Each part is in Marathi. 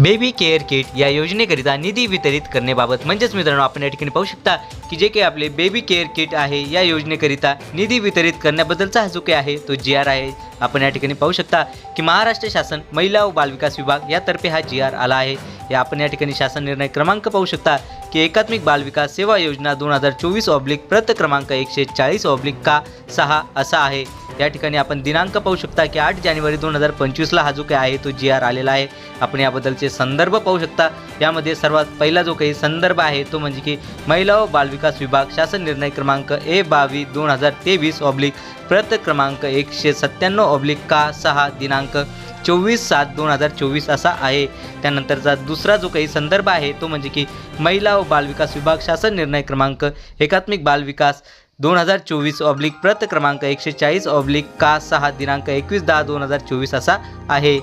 बेबी केअर किट या योजनेकरिता निधी वितरित करण्याबाबत म्हणजेच मित्रांनो आपण या ठिकाणी पाहू शकता की जे काही आपले बेबी केअर किट आहे या योजनेकरिता निधी वितरित करण्याबद्दलचा हा जो काही आहे तो जी आर आहे. आपण या ठिकाणी पाहू शकता की महाराष्ट्र शासन महिला व बालविकास विभाग यातर्फे हा जी आर आला आहे. या आपण या ठिकाणी शासन निर्णय क्रमांक पाहू शकता की एकात्मिक बालविकास सेवा योजना दोन हजार चोवीस ऑब्लिक प्रत क्रमांक एकशे चाळीस ऑब्लिक का सहा असा आहे. या ठिकाणी आपण दिनांक पाहू शकता की आठ जानेवारी दोन हजार पंचवीसला हा जो काही आहे तो जी आर आलेला आहे. आपण याबद्दलचे संदर्भ पाहू शकता. यामध्ये सर्वात पहिला जो काही संदर्भ आहे तो म्हणजे की महिला व बालविकास विभाग शासन निर्णय क्रमांक ए बावीस दोन हजार तेवीस ऑब्लिक प्रत क्रमांक एकशे सत्त्याण्णव ऑब्लिक का सहा दिनांक चोवीस सात दोन हजार चोवीस असा आहे. त्यानंतरचा दुसरा जो काही संदर्भ आहे तो म्हणजे की महिला व बालविकास विभाग शासन निर्णय क्रमांक एकात्मिक बालविकास दोन हजार चोवीस ऑब्लिक प्रत क्रमांक एकशे चाळीस ऑब्लिक का सहा दिनांक एकवीस दहा दोन हजार चोवीस असा आहे.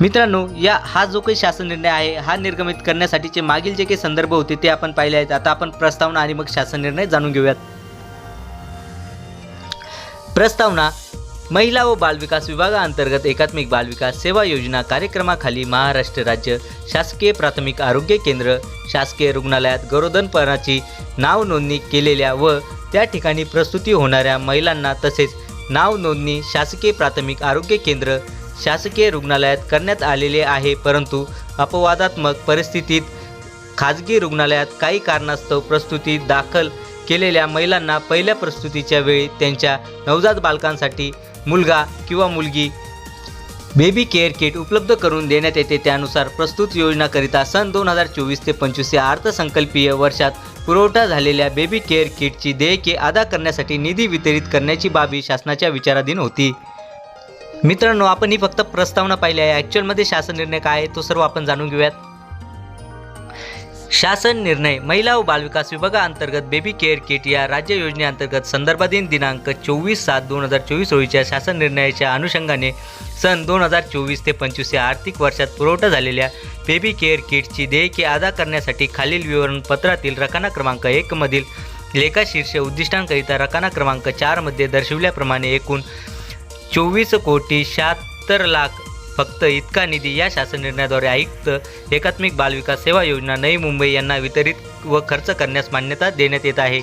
मित्रांनो या हा जो काही शासन निर्णय आहे हा निर्गमित करण्यासाठीचे मागील जे काही संदर्भ होते ते आपण पाहिले आहेत. आता आपण प्रस्तावना आणि मग शासन निर्णय जाणून घेऊयात. प्रस्तावना महिला व बालविकास विभागाअंतर्गत एकात्मिक बालविकास सेवा योजना कार्यक्रमाखाली महाराष्ट्र राज्य शासकीय प्राथमिक आरोग्य केंद्र शासकीय रुग्णालयात गरोदनपणाची नाव नोंदणी केलेल्या व त्या ठिकाणी प्रसूती होणाऱ्या महिलांना तसेच नाव नोंदणी शासकीय प्राथमिक आरोग्य केंद्र शासकीय रुग्णालयात करण्यात आलेले आहे परंतु अपवादात्मक परिस्थितीत खाजगी रुग्णालयात काही कारणास्तव प्रस्तुती दाखल केलेल्या महिलांना पहिल्या प्रस्तुतीच्या वेळी त्यांच्या नवजात बालकांसाठी मुलगा किंवा मुलगी बेबी केअर किट उपलब्ध करून देण्यात येते. त्यानुसार प्रस्तुत योजनाकरिता सन दोन हजार चोवीस ते पंचवीस या अर्थसंकल्पीय वर्षात पुरवठा झालेल्या बेबी केअर किटची देयके अदा करण्यासाठी निधी वितरित करण्याची बाबी शासनाच्या विचाराधीन होती. मित्रांनो आपण ही फक्त प्रस्तावना पाहिली आहे ॲक्च्युअलमध्ये शासन निर्णय काय आहे तो सर्व आपण जाणून घेऊयात. शासन निर्णय महिला व बालविकास विभागाअंतर्गत बेबी केअर किट या राज्य योजनेअंतर्गत संदर्भाधीन दिनांक चोवीस सात दोन हजार चोवीस रोजीच्या शासन निर्णयाच्या अनुषंगाने सन दोन हजार चोवीस ते पंचवीस या आर्थिक वर्षात पुरवठा झालेल्या बेबी केअर किटची देयके अदा करण्यासाठी खालील विवरणपत्रातील रकाना क्रमांक एकमधील लेखाशीर्ष उद्दिष्टांकरिता रकाना क्रमांक चारमध्ये दर्शविल्याप्रमाणे एकूण चोवीस कोटी शहात्तर लाख फक्त इतका निधी या शासन निर्णयाद्वारे आयुक्त एकात्मिक बालविकास सेवा योजना नवी मुंबई यांना वितरित व खर्च करण्यास मान्यता देण्यात येत आहे.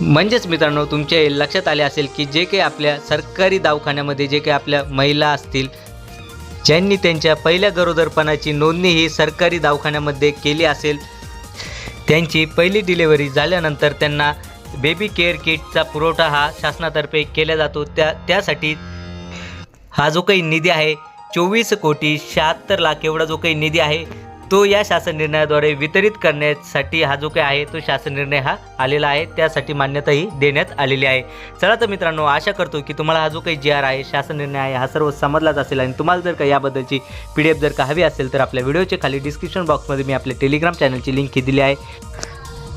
म्हणजेच मित्रांनो तुमच्या लक्षात आले असेल की जे काही आपल्या सरकारी दवाखान्यामध्ये जे काही आपल्या महिला असतील ज्यांनी त्यांच्या पहिल्या गरोदरपणाची नोंदणी ही सरकारी दवाखान्यामध्ये केली असेल त्यांची पहिली डिलेवरी झाल्यानंतर त्यांना बेबी केअर किटचा पुरवठा हा शासनातर्फे केला जातो. त्या त्यासाठी हा जो काही निधी आहे चोवीस कोटी शहात्तर लाख एवढा जो काही निधी आहे तो या शासन निर्णयाद्वारे वितरित करण्यासाठी हा जो काही आहे तो शासन निर्णय हा आलेला आहे. त्यासाठी मान्यताही देण्यात आलेली आहे. चला तर मित्रांनो आशा करतो की तुम्हाला हा जो काही जी आर आहे शासन निर्णय आहे हा सर्व समजलाच असेल आणि तुम्हाला जर का याबद्दलची पी डी एफ जर का हवी असेल तर आपल्या व्हिडिओच्या खाली डिस्क्रिप्शन बॉक्समध्ये मी आपल्या टेलिग्राम चॅनलची लिंक ही दिली आहे.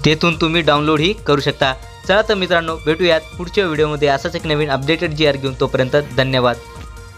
तेथून तुम्ही डाउनलोडही करू शकता. चला तर मित्रांनो भेटूयात पुढच्या व्हिडिओमध्ये. असाच एक नवीन अपडेटेड जी आर घेऊन तोपर्यंत धन्यवाद.